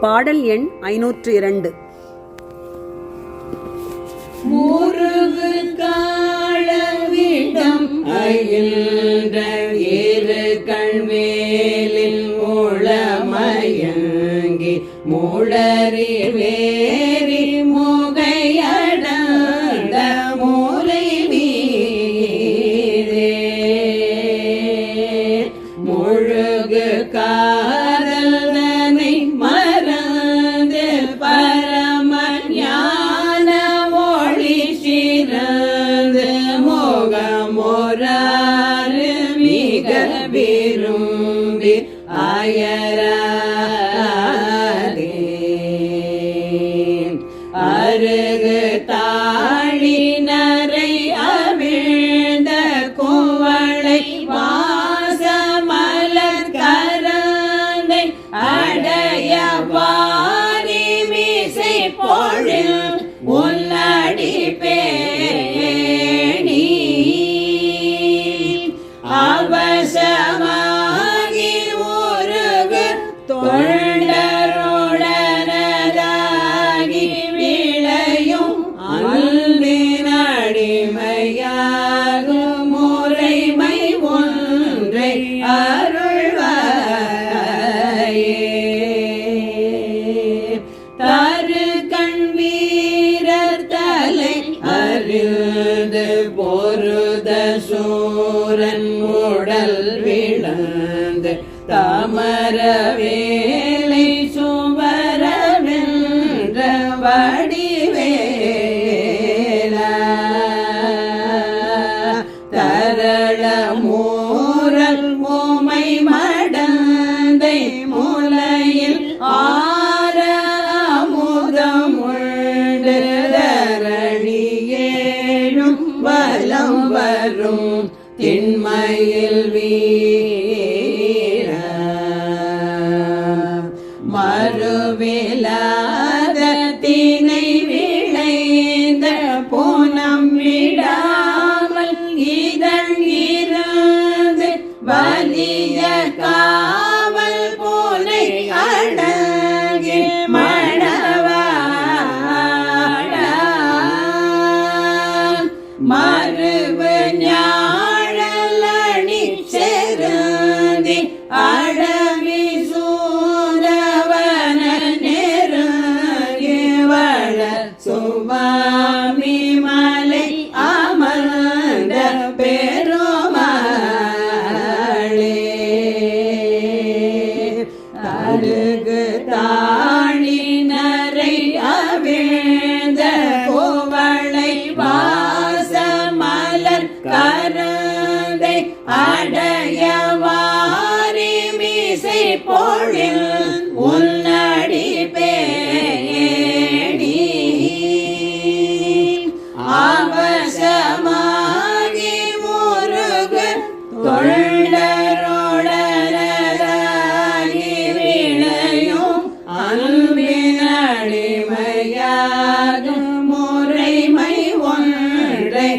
பாடல் எண் ஐநூற்று இரண்டு. முருகு காலவிடம் அயின்ற இரு கண்வேலில் மூளமயங்கி மூளறி வேறி முகையா விரும்பி அயரே அருகு தா சூரன் உடல் விழுந்து தாமரவே மலரும் திண்மையில் வீ அடையவாரி மீசை பொழில் உன்னடி பேடி அவசமாகி முருகு தொண்டரோடராகி விளையும் அன்பினடிமையாக முறைமை ஒன்றை